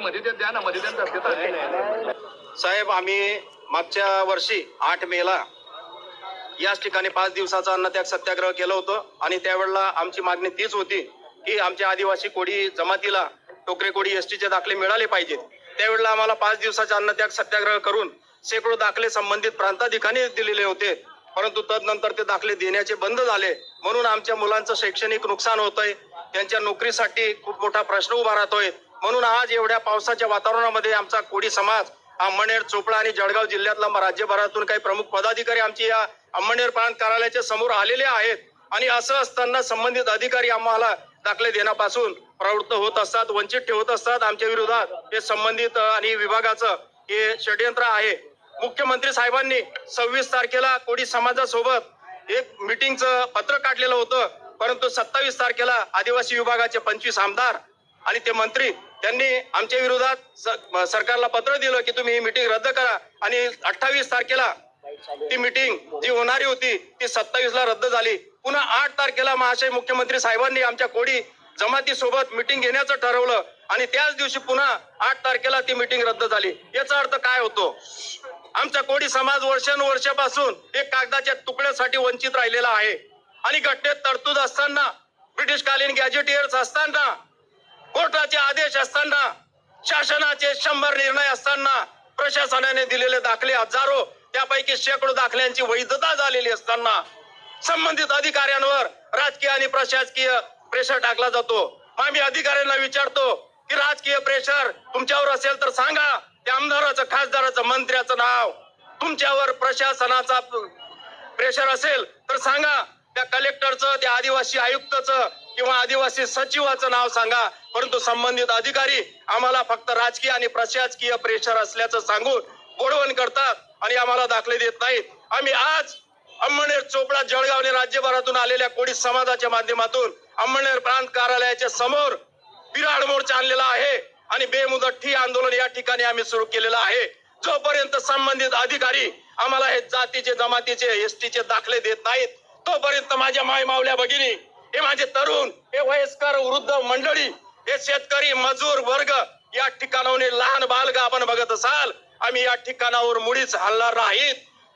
मध्ये ते द्या ना मध्ये द्या साहेब आम्ही मागच्या वर्षी आठ मेला याच ठिकाणी पाच दिवसाचा अन्नत्याग सत्याग्रह केलं होतं आणि त्यावेळेला आमची मागणी तीच होती की आमच्या आदिवासी कोळी जमातीला टोकरे कोळी एसटीचे दाखले मिळाले पाहिजेत. त्यावेळेला आम्हाला पाच दिवसाचा अन्नत्याग सत्याग्रह करून शेकडो दाखले संबंधित प्रांताधिकारी दिलेले होते. परंतु तदनंतर ते दाखले देण्याचे बंद झाले. म्हणून आमच्या मुलांचं शैक्षणिक नुकसान होतंय. त्यांच्या नोकरीसाठी खूप मोठा प्रश्न उभा राहतोय. म्हणून आज एवढ्या पावसाच्या वातावरणामध्ये आमचा कोडी समाज अंमळनेर चोपडा आणि जळगाव जिल्ह्यातला राज्यभरातून काही प्रमुख पदाधिकारी आमची या अंमळनेर प्रांत कार्यालयाच्या समोर आलेले आहेत. आणि असं असताना संबंधित अधिकारी आम्हाला दाखले देण्यापासून प्रवृत्त होत असतात वंचित ठेवत असतात आमच्या विरोधात. हे संबंधित आणि विभागाचं हे षडयंत्र आहे. मुख्यमंत्री साहेबांनी सव्वीस तारखेला कोडी समाजासोबत एक मिटिंगचं पत्र काढलेलं होतं. परंतु सत्तावीस तारखेला आदिवासी विभागाचे पंचवीस आमदार आणि ते मंत्री त्यांनी आमच्या विरोधात सरकारला पत्र दिलं की तुम्ही ही मिटिंग रद्द करा. आणि अठ्ठावीस तारखेला ती मिटिंग जी होणारी होती ती सत्तावीस ला रद्द झाली. पुन्हा आठ तारखेला महाशय मुख्यमंत्री साहेबांनी आमच्या कोडी जमाती सोबत मिटिंग घेण्याचं ठरवलं. आणि त्याच दिवशी पुन्हा आठ तारखेला ती मिटिंग रद्द झाली. याचा अर्थ काय होतो? आमचा कोडी समाज वर्षानुवर्षापासून एक कागदाच्या तुकड्यासाठी वंचित राहिलेला आहे. आणि घटनेत तरतूद असताना ब्रिटिशकालीन गॅजेटियर्स असताना कोर्टाचे आदेश असताना शासनाचे शंभर निर्णय असताना प्रशासनाने दिलेले दाखले हजारो त्यापैकी शेकडो दाखल्यांची वैधता झालेली असताना संबंधित अधिकाऱ्यांवर राजकीय आणि प्रशासकीय प्रेशर टाकला जातो. आम्ही अधिकाऱ्यांना विचारतो की राजकीय प्रेशर तुमच्यावर असेल तर सांगा त्या आमदाराचं खासदाराचं मंत्र्याचं नाव. तुमच्यावर प्रशासनाचा प्रेशर असेल तर सांगा त्या कलेक्टरचं त्या आदिवासी आयुक्तचं किंवा आदिवासी सचिवाचं नाव सांगा परंतु संबंधित अधिकारी आम्हाला फक्त राजकीय आणि प्रशासकीय प्रेशर असल्याचं सांगून गोडवण करतात आणि आम्हाला दाखले देत नाहीत. आम्ही आज अंमळनेर चोपडा जळगाव आणि राज्यभरातून आलेल्या कोळी समाजाच्या माध्यमातून अंमळनेर प्रांत कार्यालयाच्या समोर बिराड मोर्चा आणलेला आहे आणि बेमुदत ठी आंदोलन या ठिकाणी आम्ही सुरू केलेलं आहे. जोपर्यंत संबंधित अधिकारी आम्हाला हे जातीचे जमातीचे एसटीचे दाखले देत नाहीत तोपर्यंत माझ्या माय मावल्या भगिनी हे माझे तरुण हे वयस्कर वृद्ध मंडळी हे शेतकरी मजूर वर्ग या ठिकाणाहून लहान बालग आपण बघत असाल आम्ही या ठिकाणावर मुळीच हलणार नाहीत.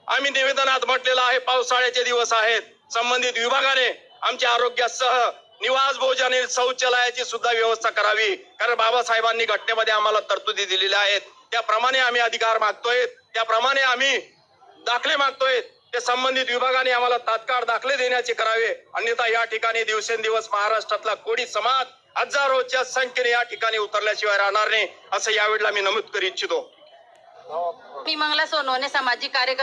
आम्ही निवेदनात म्हटलेलं आहे पावसाळ्याचे दिवस आहेत. संबंधित विभागाने आमच्या आरोग्यासह निवास भोजन शौचालयाची सुद्धा व्यवस्था करावी. कारण बाबासाहेबांनी घटनेमध्ये आम्हाला तरतुदी दिलेल्या आहेत. त्याप्रमाणे आम्ही अधिकार मागतोय. त्याप्रमाणे आम्ही दाखले मागतोय. ते संबंधित विभागाने आम्हाला तात्काळ दाखले देण्याचे करावे. अन्यथा या ठिकाणी दिवसेंदिवस महाराष्ट्रातला कोळी समाज हजारोच्या संख्येने या ठिकाणी उतरल्याशिवाय राहणार नाही असं यावेळेला मी नमूद करू इच्छितो. मी मंगला सोनवणे सामाजिक कार्यकर्ते.